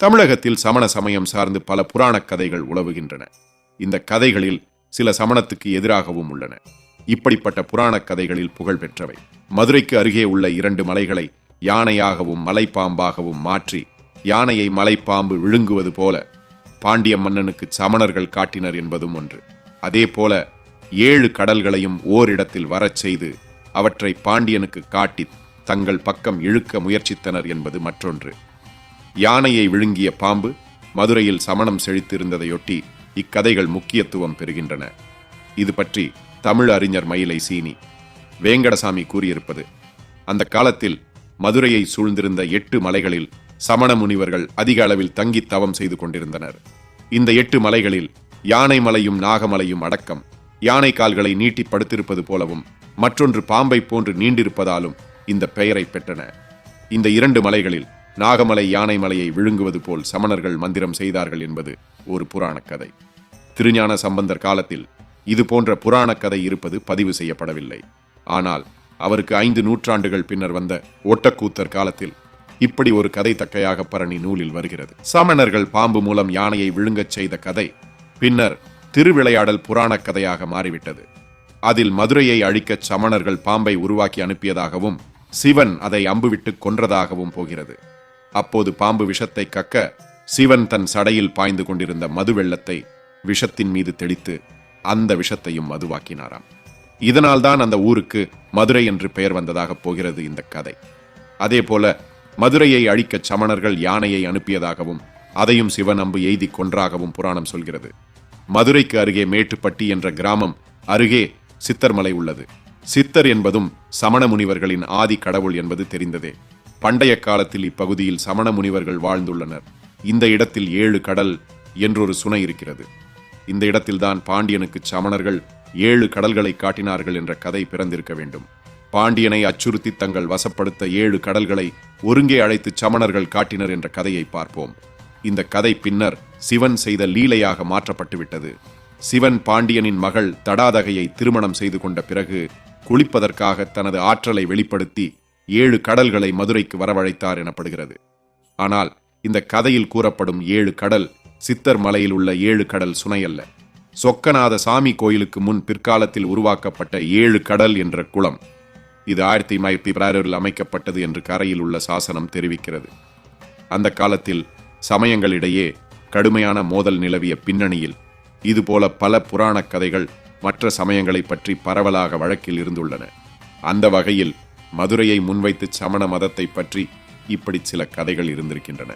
தமிழகத்தில் சமண சமயம் சார்ந்து பல புராணக் கதைகள் உலவுகின்றன. இந்த கதைகளில் சில சமணத்துக்கு எதிராகவும் உள்ளன. இப்படிப்பட்ட புராணக் கதைகளில் புகழ் பெற்றவை. மதுரைக்கு அருகே உள்ள இரண்டு மலைகளை யானையாகவும் மலைப்பாம்பாகவும் மாற்றி யானையை மலைப்பாம்பு விழுங்குவது போல பாண்டிய மன்னனுக்கு சமணர்கள் காட்டினர் என்பதும் ஒன்று. அதே போல ஏழு கடல்களையும் ஓரிடத்தில் வரச் செய்து அவற்றை பாண்டியனுக்கு காட்டி தங்கள் பக்கம் இழுக்க முயற்சித்தனர் என்பது மற்றொன்று. யானையை விழுங்கிய பாம்பு மதுரையில் சமணம் செழித்திருந்ததையொட்டி இக்கதைகள் முக்கியத்துவம் பெறுகின்றன. இது பற்றி தமிழ் அறிஞர் மயிலை சீனி வேங்கடசாமி கூறியிருப்பது. அந்த காலத்தில் மதுரையை சூழ்ந்திருந்த எட்டு மலைகளில் சமண முனிவர்கள் அதிக அளவில் தங்கி தவம் செய்து கொண்டிருந்தனர். இந்த எட்டு மலைகளில் யானை மலையும் நாகமலையும் அடக்கம் யானை கால்களை நீட்டி படுத்திருப்பது போலவும் மற்றொன்று பாம்பை போன்று நீண்டிருப்பதாலும் இந்த பெயரை பெற்றன. இந்த இரண்டு மலைகளில் நாகமலை யானை மலையை விழுங்குவது போல் சமணர்கள் மந்திரம் செய்தார்கள் என்பது ஒரு புராணக் கதை. திருஞான சம்பந்தர் காலத்தில் இது போன்ற புராணக் கதை இருப்பது பதிவு செய்யப்படவில்லை. ஆனால் அவருக்கு ஐந்து நூற்றாண்டுகள் பின்னர் வந்த ஒட்டக்கூத்தர் காலத்தில் இப்படி ஒரு கதை தக்கையாக பரணி நூலில் வருகிறது. சமணர்கள் பாம்பு மூலம் யானையை விழுங்கச் செய்த கதை பின்னர் திருவிளையாடல் புராணக் கதையாக மாறிவிட்டது. அதில் மதுரையை அழிக்கச் சமணர்கள் பாம்பை உருவாக்கி அனுப்பியதாகவும் சிவன் அதை அம்புவிட்டு கொன்றதாகவும் போகிறது. அப்போது பாம்பு விஷத்தை கக்க சிவன் தன் சடையில் பாய்ந்து கொண்டிருந்த மது வெள்ளத்தை விஷத்தின் மீது தெளித்து அந்த விஷத்தையும் மதுவாக்கினாராம். இதனால்தான் அந்த ஊருக்கு மதுரை என்று பெயர் வந்ததாக போகிறது இந்த கதை. அதே போல மதுரையை அழிக்கச் சமணர்கள் யானையை அனுப்பியதாகவும் அதையும் சிவன் அம்பு எய்தி கொன்றாகவும் புராணம் சொல்கிறது. மதுரைக்கு அருகே மேட்டுப்பட்டி என்ற கிராமம் அருகே சித்தர்மலை உள்ளது. சித்தர் என்பதும் சமண முனிவர்களின் ஆதி கடவுள் என்பது தெரிந்ததே. பண்டைய காலத்தில் இப்பகுதியில் சமண முனிவர்கள் வாழ்ந்துள்ளனர். இந்த இடத்தில் ஏழு கடல் என்றொரு சுனை இருக்கிறது. இந்த இடத்தில்தான் பாண்டியனுக்கு சமணர்கள் ஏழு கடல்களை காட்டினார்கள் என்ற கதை பிறந்திருக்க வேண்டும். பாண்டியனை அச்சுறுத்தி தங்கள் வசப்படுத்த ஏழு கடல்களை ஒருங்கே அழைத்து சமணர்கள் காட்டினர் என்ற கதையை பார்ப்போம். இந்த கதை பின்னர் சிவன் செய்த லீலையாக மாற்றப்பட்டுவிட்டது. சிவன் பாண்டியனின் மகள் தடாதகையை திருமணம் செய்து கொண்ட பிறகு குளிப்பதற்காக தனது ஆற்றலை வெளிப்படுத்தி ஏழு கடல்களை மதுரைக்கு வரவழைத்தார் எனப்படுகிறது. ஆனால் இந்த கதையில் கூறப்படும் ஏழு கடல் சித்தர் மலையில் உள்ள ஏழு கடல் சுனையல்ல. சொக்கநாத சாமி கோயிலுக்கு முன் பிற்காலத்தில் உருவாக்கப்பட்ட ஏழு கடல் என்ற குளம். இது ஆயிரத்தி தொள்ளாயிரத்தி பதினாறில் அமைக்கப்பட்டது என்று கரையில் உள்ள சாசனம் தெரிவிக்கிறது. அந்த காலத்தில் சமயங்களிடையே கடுமையான மோதல் நிலவிய பின்னணியில் இதுபோல பல புராணக் கதைகள் மற்ற சமயங்களைப் பற்றி பரவலாக வழக்கில் இருந்துள்ளன. அந்த வகையில் மதுரையை முன்வைத்து சமண மதத்தை பற்றி இப்படி சில கதைகள் இருந்திருக்கின்றன.